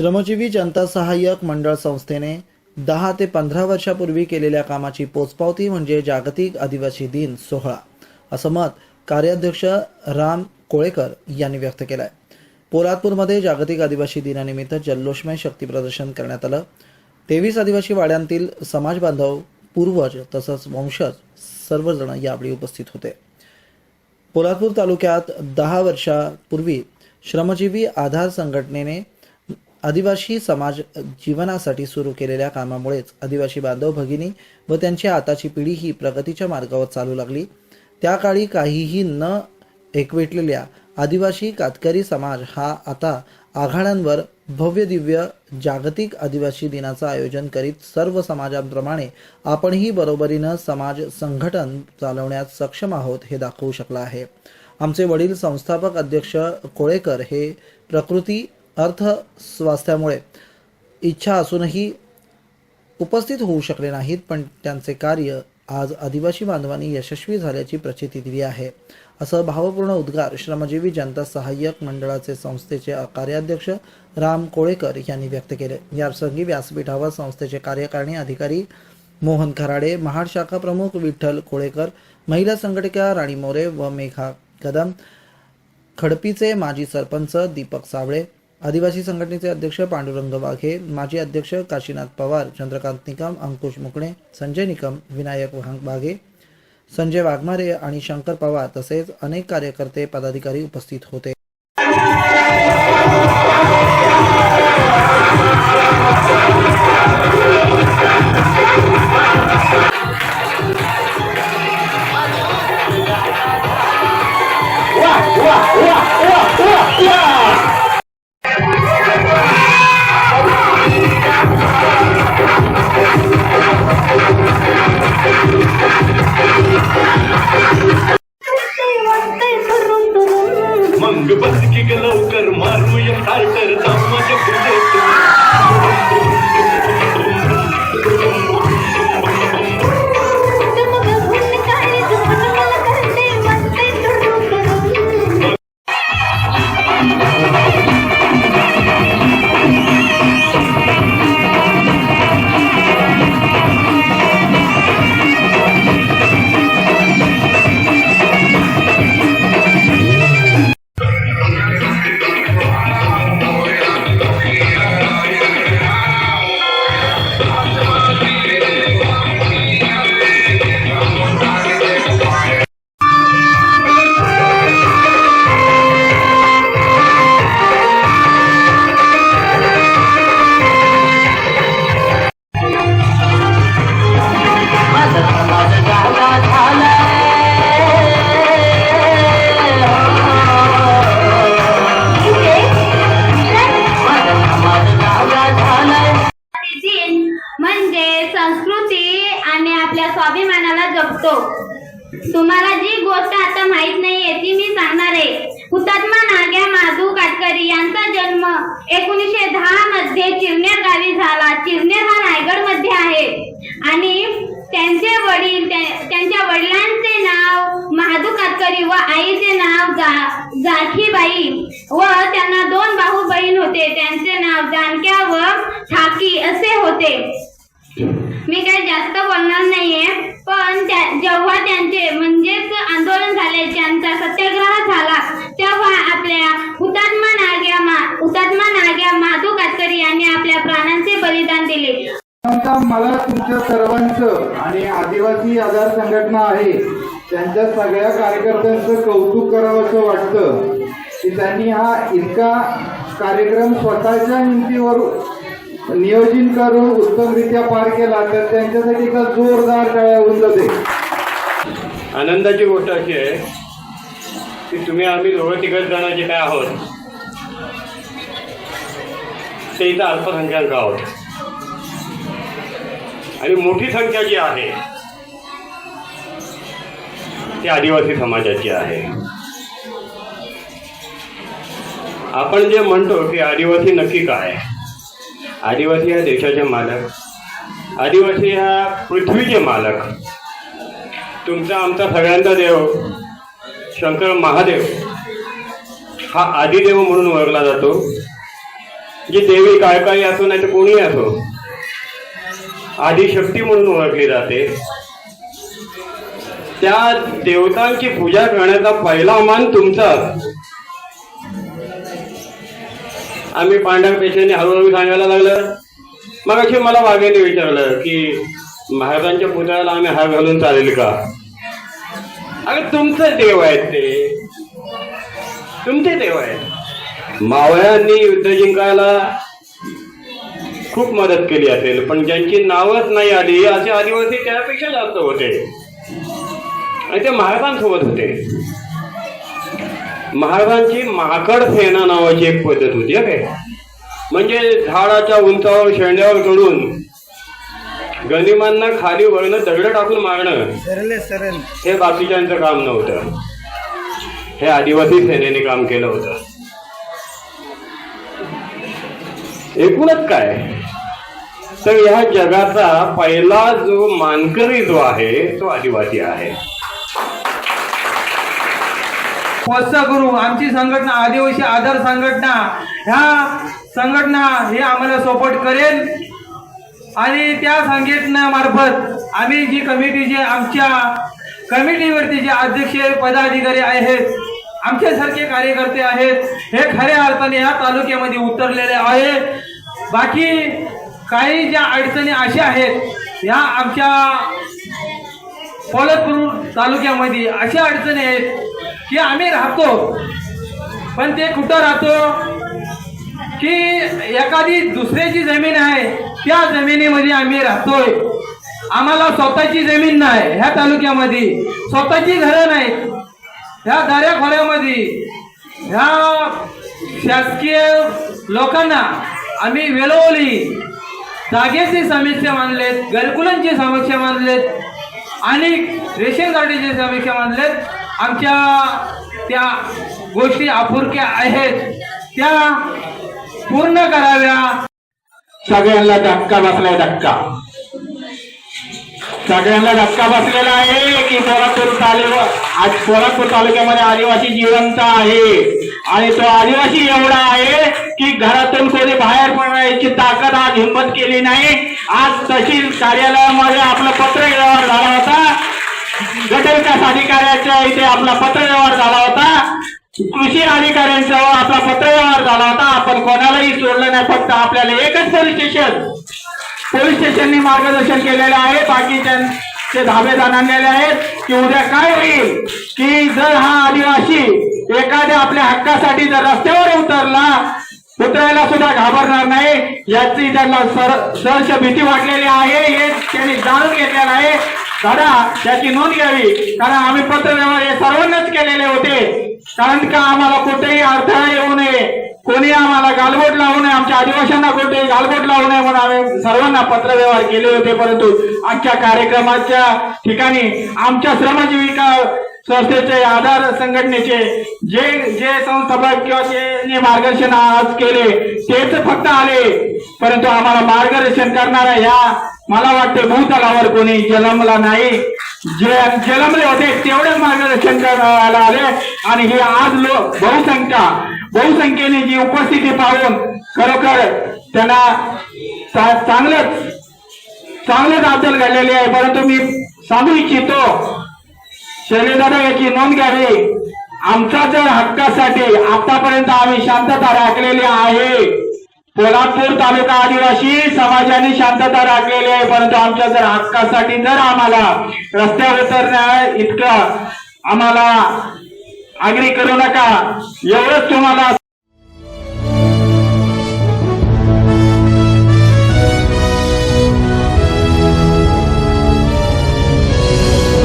श्रमजीवी जनता सहाय्यक मंडळ संस्थेने दहा ते पंधरा वर्षापूर्वी केलेल्या कामाची पोचपावती म्हणजे जागतिक आदिवासी दिन सोहळा. असं मत कार्याध्यक्ष राम कोळेकर यांनी व्यक्त केलं आहे पोलादपूरमध्ये जागतिक आदिवासी दिनानिमित्त जल्लोषमय शक्ती प्रदर्शन करण्यात आलं. तेवीस आदिवासी वाड्यांतील समाज बांधव पूर्वज तसंच वंशज सर्वजण यावेळी उपस्थित होते. पोलादपूर तालुक्यात दहा वर्षापूर्वी श्रमजीवी आधार संघटनेने आदिवासी समाज जीवनासाठी सुरू केलेल्या कामामुळेच आदिवासी बांधव भगिनी व त्यांची आताची पिढी ही प्रगतीच्या मार्गावर चालू लागली. त्या काळी काहीही न एकवेटलेल्या आदिवासी कातकरी समाज हा आता आघाड्यांवर भव्य दिव्य जागतिक आदिवासी दिनाचं आयोजन करीत सर्व समाजांप्रमाणे आपणही बरोबरीनं समाज संघटन चालवण्यात सक्षम आहोत हे दाखवू शकला आहे. आमचे वडील संस्थापक अध्यक्ष कोळेकर हे प्रकृती अर्थ स्वास्थ्यामुळे इच्छा असूनही उपस्थित होऊ शकले नाहीत पण त्यांचे कार्य आज आदिवासी बांधवांनी यशस्वी झाल्याची प्रचिती दिली आहे. असं भावपूर्ण उद्गार श्रमजीवी जनता सहाय्यक मंडळाचे संस्थेचे कार्याध्यक्ष राम कोळेकर यांनी व्यक्त केले. याप्रसंगी व्यासपीठावर संस्थेचे कार्यकारिणी अधिकारी मोहन खराडे महाड शाखा प्रमुख विठ्ठल कोळेकर महिला संघटका राणी मोरे व मेघा कदम खडपीचे माजी सरपंच दीपक सावळे आदिवासी संघटनेचे अध्यक्ष पांडुरंग वाघे माजी अध्यक्ष काशीनाथ पवार चंद्रकांत निकम अंकुश मुकणे संजय निकम विनायक वाघे संजय वाघमारे आणि शंकर पवार तसेच अनेक कार्यकर्ते पदाधिकारी उपस्थित होते. I did it. एकोणीसशे दहा मध्ये चिरनेर गावी झाला. चिरनेर हा रायगडमध्ये आहे. आणि त्यांचे वडील त्यांच्या वडिलांचे नाव महादू कातकरी व आईचे नाव जा- जाठीबाई व त्यांना दोन भाऊ बहीण होते. त्यांचे नाव जानक्या व ठाकी असे होते. मी काही जास्त बोलणार नाहीये पण जेव्हा त्यांचे म्हणजेच आंदोलन झाले त्यांचा सत्याग्रह झाला तेव्हा आपल्या हुतात्मा नाग्या मा हुतात्मा नाग्या माधू कातकरी यांनी आपल्या प्राणांचे बलिदान दिले. आता मला तुमच्या सर्वांचं आणि आदिवासी आधार संघटना आहे त्यांच्या सगळ्या कार्यकर्त्यांचं कौतुक करावं असं वाटतं की त्यांनी हा इतका कार्यक्रम स्वतःच्या हिमतीवर नियोजन करून उत्तमरित्या पार केला तर त्यांच्यासाठी का जोरदार टाळ्या होऊन आनंदाची गोष्ट अशी आहे की तुम्ही आम्ही दोघं तिघच जण जे काय आहोत ते इथं अल्पसंख्याक आहोत. आणि मोठी संख्या जी आहे ती आदिवासी समाजाची आहे. आपण जे म्हणतो की आदिवासी नक्की काय? आदिवासी हा देशाचे मालक. आदिवासी ह्या पृथ्वीचे मालक. तुमचा आमचा सगळ्यांचा देव शंकर महादेव हा आदिदेव म्हणून ओळखला जातो. जी देवी काळकाळी असो नाही तर कोणी असो आदिशक्ती म्हणून ओळखली जाते. त्या देवतांची पूजा करण्याचा पहिला मान तुमचा. आम्ही पांढऱ्या पेशाने हळूहळू सांगायला लागलं. मग अशी मला वाघेने विचारलं की महाराजांच्या पुतळ्याला आम्ही हार घालून चालेल का? अगं तुमचं देव आहेत ते. तुमचे देव आहेत. मावळ्यांनी युद्ध जिंकायला खूप मदत केली असेल पण ज्यांची नावच नाही आली असे आदिवासी त्यापेक्षा जास्त होते. आणि ते महाराजांसोबत होते. महाराजांची माकड सेना नावाची एक पद्धत होती काय? म्हणजे झाडाच्या उंचावर शेंड्यावर चढून गनिमांना खाली वळणं दगड टाकून मारणं. हे बाकीच्यांचं काम नव्हतं. हे आदिवासी सेनेने काम केलं होतं. एकूणच काय? तर ह्या जगाचा पहिला जो मानकरी जो आहे तो आदिवासी आहे. करू आमची संघटना आदिवासी आधार संघटना ह्या संघटना हे आम्हाला सपोर्ट करेल. आणि त्या संघटनेमार्फत आम्ही जी कमिटी जे आमच्या कमिटीवरती जे अध्यक्ष पदाधिकारी आहेत आमच्यासारखे कार्यकर्ते आहेत हे खऱ्या अर्थाने या तालुक्यामध्ये उतरलेले आहे. बाकी काही ज्या अडचणी अशा आहेत या आमच्या पोलतपूर तालुक्यामध्ये अशा अडचणी आहेत की आम्ही राहतो. पण ते कुठं राहतो? की एखादी दुसऱ्याची जमीन आहे त्या जमिनीमध्ये आम्ही राहतोय. आम्हाला स्वतःची जमीन नाही ह्या तालुक्यामध्ये. स्वतःची घरं नाहीत. ह्या दऱ्याखोऱ्यामध्ये. ह्या शासकीय लोकांना आम्ही वेळोवेळी जागेची समस्या मानलेत घरकुलांची समस्या मानलेत आणि रेशन कार्डाची समस्या मानलेत आमच्या त्या गोष्टी अपुरक्या आहेत. त्या पूर्ण कराव्या. सगळ्यांना धक्का बसलाय धक्का. सगळ्यांना धक्का बसलेला आहे की सोलापूर तालुका आज सोलापूर तालुक्यामध्ये आदिवासी जिवंत आहे. आणि तो आदिवासी एवढा आहे की घरातून कोणी बाहेर पडण्याची ताकद आज हिंमत केली नाही. आज तहसील कार्यालयामध्ये आपलं इथे आपला पत्र व्यवहार झाला होता. कृषी अधिकाऱ्यांचा आपला पत्र व्यवहार झाला होता. आपण कोणालाही सोडलं नाही फक्त आपल्याला एकच पोलीस स्टेशन पोलीस स्टेशनने मार्गदर्शन केलेलं आहे. बाकीच्या धाबे जाणलेले आहेत की उद्या काय होईल की जर हा आदिवासी एखाद्या आपल्या हक्कासाठी जर रस्त्यावर उतरला उतरायला सुद्धा घाबरणार नाही. याची त्यांना सर सहर्ष भीती वाटलेली आहे. हे त्यांनी जाणून घेतलेलं आहे. दादा त्याची नोंद घ्यावी. कारण आम्ही पत्र व्यवहार हे सर्वांनाच केलेले होते. कारण का आम्हाला कुठेही अडथळा येऊ नये? कोणी आम्हाला गालबोट लावू नये? आमच्या आदिवाशांना कुठेही गालबोट लावू नये म्हणून आम्ही सर्वांना पत्र व्यवहार केले होते. परंतु आजच्या कार्यक्रमाच्या ठिकाणी आमच्या श्रमजीविका संस्थेचे आधार संघटनेचे जे जे संस्थापक किंवा जे मार्गदर्शन आज केले तेच फक्त आले. परंतु आम्हाला मार्गदर्शन करणाऱ्या ह्या मला वाटते भूतलावर कोणी जन्मला नाही. जे जन्मले होते तेवढेच मार्गदर्शन करायला आले. आणि ही आज लोक बहुसंख्या बहुसंख्येने जी उपस्थिती पाहून खरोखर त्यांना चा- चांगलंच चांगलेच अद्दल घडलेली आहे. परंतु मी सांगू इच्छितो शैलेदादा याची नोंद घ्यावी आमचा जर हक्कासाठी आतापर्यंत आम्ही शांतता राखलेली आहे. कोल्हापूर तालुका आदिवासी समाजाने शांतता राखलेली आहे परंतु आमच्या जर हक्कासाठी जर आम्हाला रस्त्यावर उतरण्या इतकं आम्हाला आग्री करू नका. एवढंच तुम्हाला